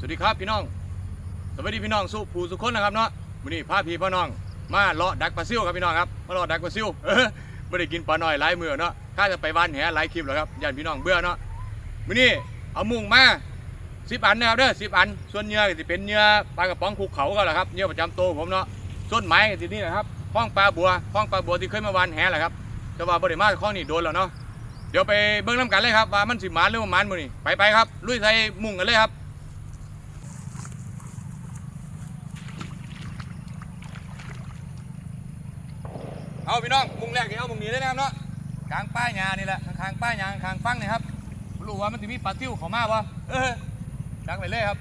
สวัสดีครับพี่น้อง สวัสดีพี่น้องสู้ผู้สุคนนะครับเนาะวันนี้พาพี่พ่อน้อง มาเลาะดักปลาซิวครับพี่น้องครับ มาเลาะดักปลาซิวเออไม่ได้กินปลาหน่อยหลายมือเนาะข้าจะไปบ้านแหหลายคลิปแล้วครับย่านพี่น้องเบื่อเนาะวันนี้เอามุงมาสิบอันนะครับเด้อสิบอัน ส่วนเนื้อก็จะเป็นเนื้อปลากระป๋องภูเขาก็แหละครับเนื้อประจำตัวผมเนาะ ส่วนไม้ก็จะนี่นะครับห้องปลาบัวห้องปลาบัวที่เคยมาวานแหแหละครับ แต่ว่าบริมาข้องนี่โดนแล้วเนาะ เดี๋ยวไปเบิ่งน้ำกันเลยครับว่ามันสิหมานหรือว่าหมานมื้อนี้ไปไปครับ ลุยใส่มุงกันเลยครับ เอาพี่น้องมุงแรกเดี๋ยวเอามุงนี้เลยนะครับเนาะกลางป้ายยานี่แหละข้างป้ายยางข้างฟังนี่ครับรู้ว่ามันจะมีปลาติ้วเขามาบ่เออดักไปเลยครับ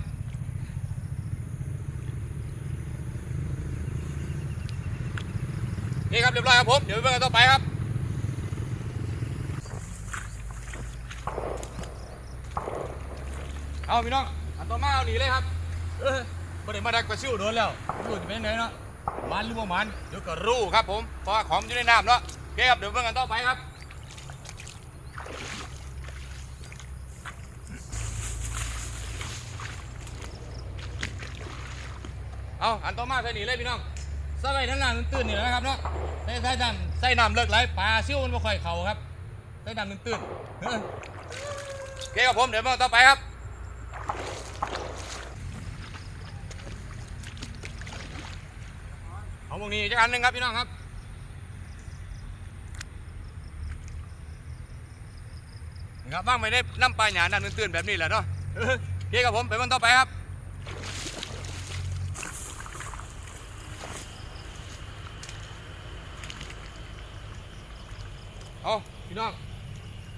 นี่ครับเรียบร้อยครับผม เดี๋ยวไปเบิ่งกันต่อไปครับเอาพี่น้องอันต่อมาเอาหนีเลยครับเออประเดี๋ยวมาดักปลาซิวโดนแล้วรู้จะเป็นยังไงเนาะ มันหรือว่ามันเดี๋ยวก็รู้ครับผมเพราะว่าของอยู่ในน้ำเนาะโอเคครับเดี๋ยวเบิ่งกันต่อไปครับเอาอันต่อมาใส่หนีเลยพี่น้องใส่ไว้ทั้งน้ำตื้นๆนี่นะครับเนาะใส่ใส่น้ำใส่น้ำเลิกไหลปลาซิวมันไม่ค่อยเข่าครับใส่น้ำตื้นๆเออโอเคครับผมเดี๋ยวเบิ่งกันต่อไปครับ เอา พวกนี้อีกอันหนึ่งครับพี่น้องครับครับว่างไม่ได้น้ำปลาหยาดันตื่นๆแบบนี้แหละเนาะเออโอเคครับผมไปวันต่อไปครับเอาพี่น้อง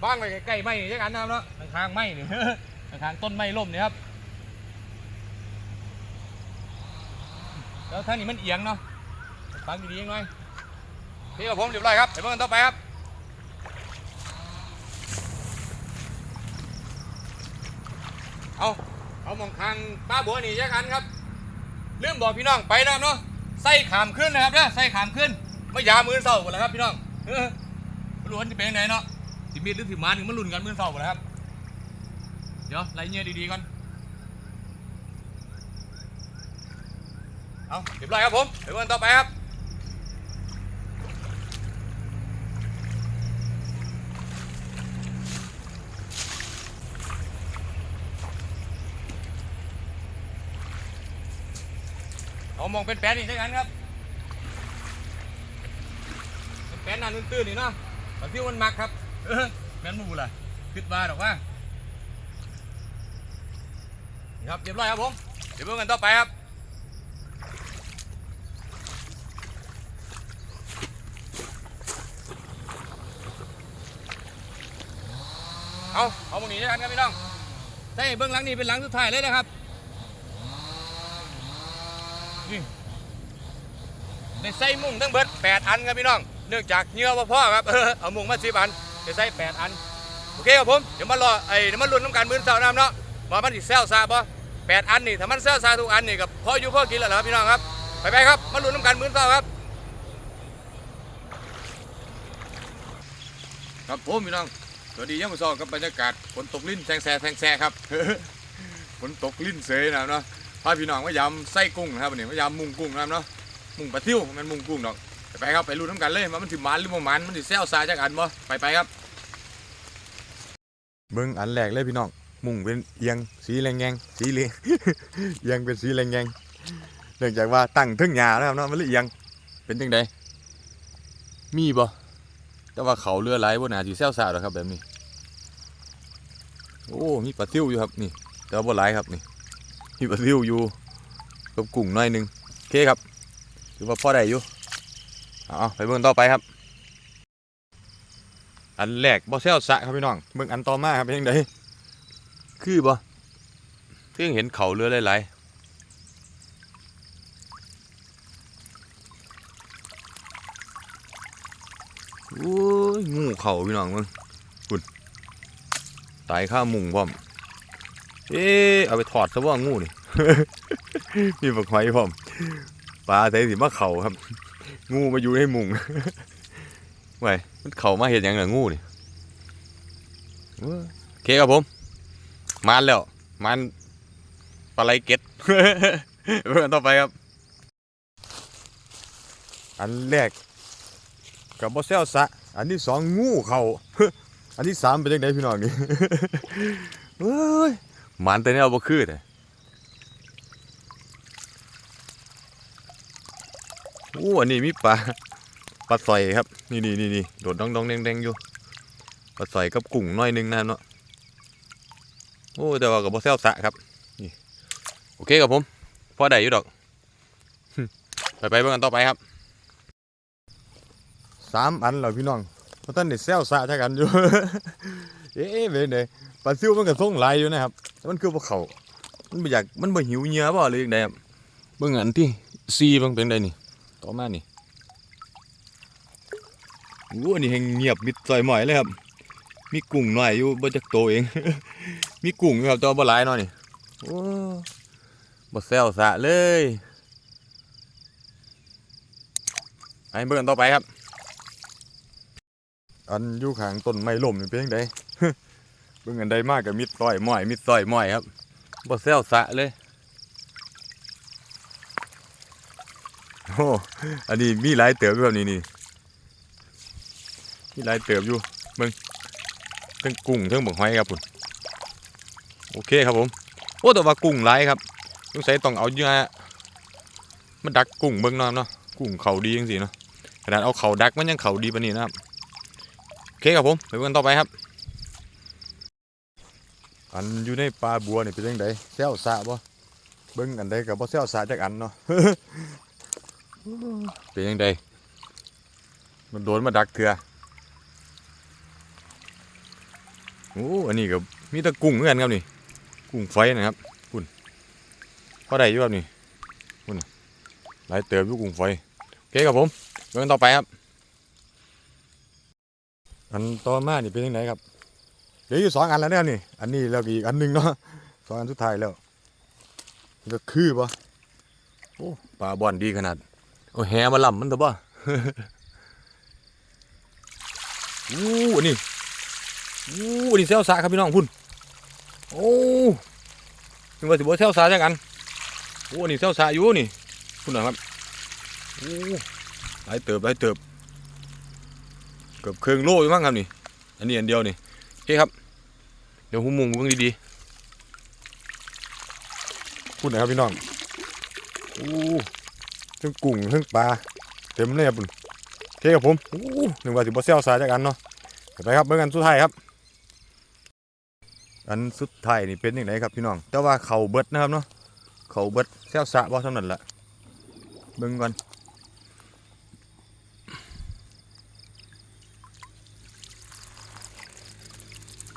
บ้างไปใกล้ๆไม้นี่จักอันนะครับเนาะข้างไม้นี่ข้างต้นไม้ล่มเนี่ยครับแล้วท่านี้มันเอียงเนาะ ฟังดีๆหน่อยพี่กับผมเรียบร้อยครับไปเบิ่งกันต่อไปครับเอาเอามองทางป้าบัวนี่แยกกันครับลืมบอกพี่น้องไปนะครับเนาะใส่ขามขึ้นนะครับเนาะใส่ขามขึ้นไม่ยามือเศร้าหมดแล้วครับพี่น้องเออรู้ว่าจะเป็นยังไงเนาะสิมีดหรือสิมาถึงมันลุ่นกันมือเศร้าหมดแล้วครับ เดี๋ยวไล่เงี้ยดีๆก่อนเอาเรียบร้อยครับผมเดี๋ยวกันต่อไปครับ เอามองเป็นแป้นนี่ใช่กันครับเป็นแป้นนานตื้นๆนี่เนาะตอนที่มันมักครับเออแม่นหมูล่ะคิดมาดอกว่านี่ครับเรียบร้อยครับผมเดี๋ยวเบิ่งกันต่อไปครับเอาเอาตรงนี้ด้วยกันครับพี่น้องใช่เบื้องหลังนี้เป็นหลังสุดท้ายเลยนะครับ ในใส่มุ้งทั้งเบิดแปดอันครับพี่น้อง เนื่องจากเหงื่อบ่พ่อครับเออเอามุ้งมาสิบอันจะใส่แปดอัน โอเคครับผม เดี๋ยวมารอไอ้เดี๋ยวมาลุ้นน้ำกันมื้อเสาน้ำเนาะว่ามันสิแซวซาบ่แปดอันนี่ถ้ามันแซวซาทุกอันนี่กับพออยู่พอกินแล้วเหรอครับพี่น้องครับ ไปไปครับ มาลุ้นน้ำกันมื้อเสาครับ ครับผมพี่น้อง สวัสดียามมื้อเช้ากับบรรยากาศฝนตกลิ้นแซงแซ่แซงแซ่ครับ ฝนตกลิ้นเสยนะครับเนาะพาพี่น้องมายำไส้กุ้งนะครับวันนี้มายำมุงกุ้งนะครับเนาะ มุงปลาทิวมันมุงกุ้งดอกไปไปครับไปรู้น้ำกันเลยว่ามันสิมันหรือบ่มันมันสิแซวซาจากอันบ่ไปไปครับเบิ่งอันแรกเลยพี่น้องมุงเป็นเอียงสีแรงแงงสีเหลืองเอียงเป็นสีแรงแงงเนื่องจากว่าตั้งทึ่งหญ้านะครับเนาะมันเลยเอียงเป็นจังไดมีบ่แต่ว่าเขาเรือไหลบนหนาสีแซวซาหรอครับแบบนี้โอ้มีปลาซิวอยู่ครับนี่แต่ว่าบนไหลครับนี่มีปลาซิวอยู่กับกุ้งหน่อยหนึงโอเคครับ ถือว่าพ่อได้อยู่เอาไปเบิ่งต่อไปครับ อันแรกบ่แซวสะครับพี่น้องเบิ่งอันต่อมาครับเป็นยังไงคือบ่เพิ่งเห็นเขาเรือหลายๆโอ้ยงูเขาพี่น้องมึงคุณตายข้ามุงพร้อมเอ๊เอาไปถอดซะว่างูนี่มีบักหอยพร้อม ปลาใส่สิมาเข่าครับ งูมาอยู่ในมุงไว้มันเข่ามาเห็นยังเหรองูนี่เว้อโอเคครับผมมานแล้วมานปลาไหลเก็ดเพื่อนต่อไปครับ อันแรกกับบอเซลสะอันที่สองงูเขาอันที่สามเป็นยังไงพี่น้องนี่เฮ้ยมันแต่เนี่ยเอาบ่คือแต่ โอ้อันนี้มีปลาปลาสอยครับ นี่นี่นี่นี่โดดดองดองแดงแดงอยู่ปลาสอยกับกุ้งน้อยหนึงนะเนาะโอ้แต่ว่ากับบอเซลสะครับนี่โอเคครับผมพอได้อยู่ดอกไปไปเบิ่งกันต่อไปครับสามอันเหรอพี่น้องเพราะท่านได้แซวสะจักกันอยู่เอ๊ะเป็นไงปลาซิวมันก็ส่งหลายอยู่นะครับแต่มันคือพวกเขามันบ่อยากมันบ่หิวเหงื่อบ่หรือยังไงครับเบิ่งอันที่ซีเบิ่งเป็นไดนี่ ต่อมานี่โอ้อันนี้แหงเงียบมิดซอยหมอยเลยครับ มีกุ้งหน้อยอยู่บ่จักโตเอง มีกุ้งครับแต่ว่าบ่หลายเนาะนี่โอ้บ่แซวสะเลยไปเบิ่งกันต่อไปครับ อันอยู่ข้างต้นไม้ล่มนี่เป็นจังไดเบิ่งอันใดมากกับมิดต้อยม้อยมิดต้อยม้อยครับบ่แซวสะเลย โอ้อันนี้มีหลายเติบอยู่แบบนี้นี่มีหลายเติบอยู่เบิ่งทั้งกุ้งทั้งบักหอยครับพุ่นโอเคครับผมโอ้แต่ว่ากุ้งหลายครับสงใสัยต้องเอาเยื่อมาดักกุ้งเบิ่งน่อยเนาะกุ้งเขาดีจังซี่เนาะขนาดเอาเขาดักมันยังเขาดีปานนี้นะครับโอเคครับผมไปเบิ่งกันต่อไปครับ อันอยู่ในปลาบัวนี่เป็นยังไงแซวสะบ่เบิ่งอันใดกับบ่แซวสะจักอันเนาะ เป็นยังไงมันโดนมาดักเถื่อโอ้อันนี้ก็มีตะกุ้งเหมือนกันครับนี่กุ้งไฟนะครับคุณพอได้อยู่ครับนี่คุณหลายเติบอยู่กุ้งไฟโอเคครับผมเบิ่องต่อไปครับ อันต่อมานี่เป็นยังไงครับเหลืออยู่สองอันแล้วเนี่ยนี่ อันนี้แล้วอีกอันหนึงเนาะสองอันสุดท้ายแล้วก็คือปะโอ้ปลาบอนดีขนาด โอ้แหมาล่ำมันตัวบ่อู้อันนี้อู้อันนี้เซลซาครับพี่น้องพุ่นโอ้ถึงว่าสิบ่เซลซาจังกันโอ้อันนี้เซลซาอยู่นี่พุ่นนะครับโอ้หลายเติบหลายเติบเกือบเครื่องโล่อยู่มั้งครับนี่ อันนี้อันเดียวนี่โอเคครับ เดี๋ยวหูมุงเบิ่งดีๆพูดหน่อยครับพี่น้องอู้ ทั้งกุ้งทั้งปลาเต็มเลยครับพุ่นโอเครับผมอู้หนึ่งว่าสิบเซลสายจากกันเนาะเดี๋ยวไปครับเบิ่งกันสุดท้ายครับ อันสุดท้ายนี่เป็นยังไงครับพี่น้อง แต่ว่าเขาเบิดนะครับเนาะเขาเบิดเซลสะบ่เท่านั้นแหละเบิ่งก่อน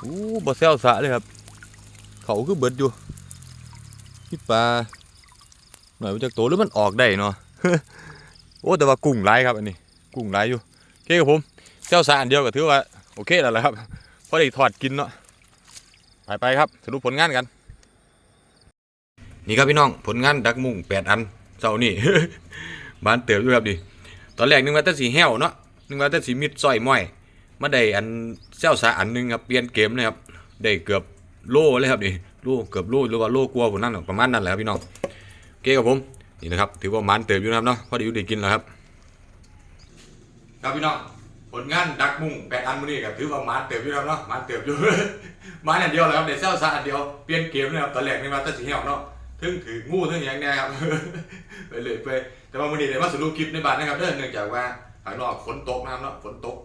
อู้บ่แซวสะเลยครับ เขาคือเบิดอยู่พี่ปลาหน่อยมาจากโตหรือมันออกได้เนาะ โอ้แต่ว่ากุ้งหลายครับอันนี้ กุ้งหลายอยู่โอเคครับผมแซวสะอันเดียวก็ถือว่าโอเคแล้วละครับพอได้ทอดกินเนาะไปไปครับสรุปผลงานกัน นี่ครับพี่น้องผลงานดักมุ่งแปดอันเจ้านี่บ้านเติบอยู่ครับดิตอนแรกนึกว่าแต่สีแห้วเนาะนึกว่าแต่สีมิดซอยม้อยมาได้อันเจ้าสาอันหนึงครับเปลี่ยนเกมเลยครับได้เกือบโลเลยครับนี่โลเกือบโลหรือว่าโลกลัวผมนั่นประมาณนั้นแหละครับพี่น้องโอเคครับผม นี่นะครับถือว่ามันเติบอยู่นะครับเนาะพอด้อยู่ด้กินแล้วครับครับพี่น้องผลงานดักมุ้งแปดอันมื้อนี้ก็ถือว่ามันเติบอยู่นะครับเนาะมันเติบอยู่ มันอันเดียวแหละครับได้เจ้าสาอันเดียวเปลี่ยนเกมเลยครับตอนแรกนึกว่าแต่สีเหี่ยเนาะถึงถืองูถึงอย่างแน่ครับไปเลยไปแต่ว่ามื้อนี้ได้มาสรุปคลิปในบ้านนะครับเด้อเนื่องจากว่าข้างนอกฝนตกนะครับเนาะฝนตก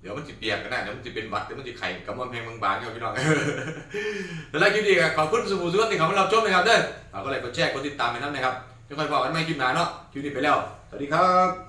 เดี๋ยวมันจะเปียกกันนะเดี๋ยวมันจะเป็นวัดเดี๋ยวมันจะไข่กับมันเพงบางๆครับพี่น้องแล้วคลิปนี้ขอบคุณสุภูสุขที่เขามารับชมนะครับเด้อฝากกดไลค์กดแชร์กดติดตามไปนั่นนะครับ จะค่อยบอกกันใหม่คลิปหน้าเนาะคลิปนี้ไปแล้ว สวัสดีครับ